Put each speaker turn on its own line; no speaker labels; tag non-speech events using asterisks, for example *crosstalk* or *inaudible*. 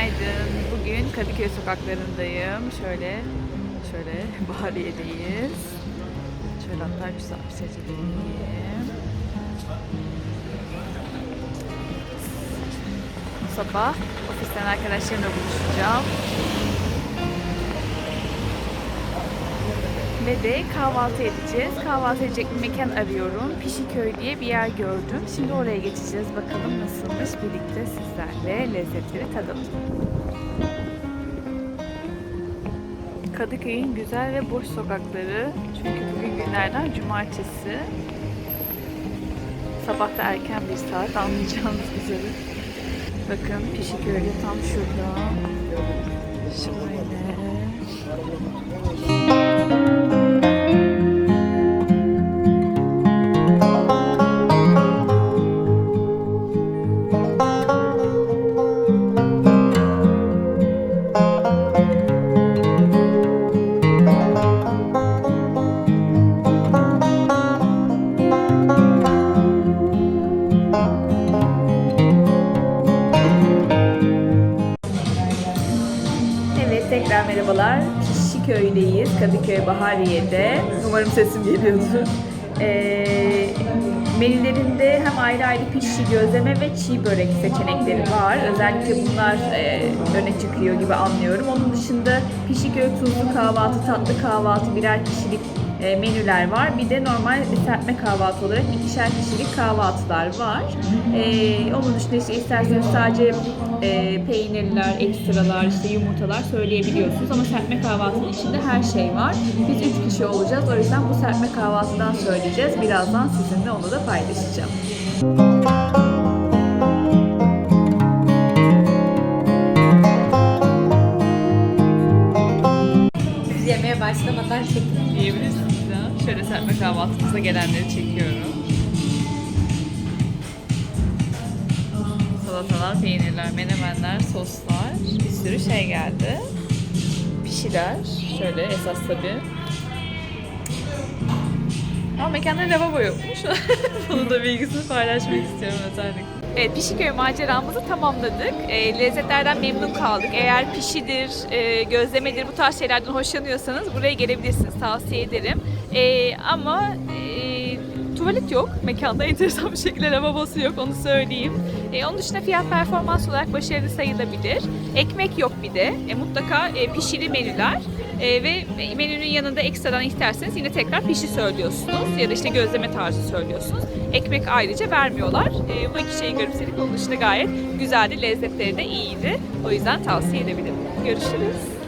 Günaydın. Bugün Kadıköy sokaklarındayım. Şöyle, şöyle *laughs* Bahariye'deyiz. Şöyle hatta güzel bir seçelim. Bu sabah ofisten arkadaşlarımla buluşacağım. Ve de kahvaltı edeceğiz. Kahvaltı edecek bir mekan arıyorum. Pişiköy diye bir yer gördüm. Şimdi oraya geçeceğiz. Bakalım nasılmış. Birlikte sizlerle lezzetleri tadalım. Kadıköy'ün güzel ve boş sokakları. Çünkü bugün günlerden cumartesi. Sabah da erken bir saat anlayacağınız üzere. Bakın Pişiköy'de tam şurada. Şöyle. Evet tekrar merhabalar. Şiköy'deyiz. Kadıköy Bahariye'de. Umarım sesim geliyordur. Ee, menülerinde hem ayrı ayrı pişi, gözleme ve çiğ börek seçenekleri var. Özellikle bunlar e, öne çıkıyor gibi anlıyorum. Onun dışında pişiköy tuzlu kahvaltı, tatlı kahvaltı, birer kişilik menüler var. Bir de normal serpme kahvaltı olarak ikişer kişilik kahvaltılar var. E, onun dışında işte isterseniz sadece e, peynirler, ekstralar, işte yumurtalar söyleyebiliyorsunuz. Ama serpme kahvaltının içinde her şey var. Biz üç kişi olacağız. O yüzden bu serpme kahvaltıdan söyleyeceğiz. Birazdan sizinle onu da paylaşacağım.
Biz yemeğe başlamadan çekin.
Yiyebilirsiniz ya. Şöyle serpme kahvaltımıza gelenleri çekiyorum. Salatalar, peynirler, menemenler, soslar. Bir sürü şey geldi. Pişiler. Şöyle esas tabii. Ama mekanda lavabo yokmuş. *laughs* Bunu da bilgisini paylaşmak istiyorum özellikle. Evet, Pişiköy maceramızı tamamladık. E, lezzetlerden memnun kaldık. Eğer pişidir, e, gözlemedir bu tarz şeylerden hoşlanıyorsanız buraya gelebilirsiniz. Tavsiye ederim. E, ama e, tuvalet yok. Mekanda *laughs* enteresan bir şekilde lavabosu yok onu söyleyeyim. E, onun dışında fiyat performans olarak başarılı sayılabilir. Ekmek yok bir de. E, mutlaka e, pişili menüler. E, ve menünün yanında ekstradan isterseniz yine tekrar pişi söylüyorsunuz. Ya da işte gözleme tarzı söylüyorsunuz. Ekmek ayrıca vermiyorlar. E, bu iki şeyi garipsedik. Onun dışında gayet güzeldi. Lezzetleri de iyiydi. O yüzden tavsiye edebilirim. Görüşürüz.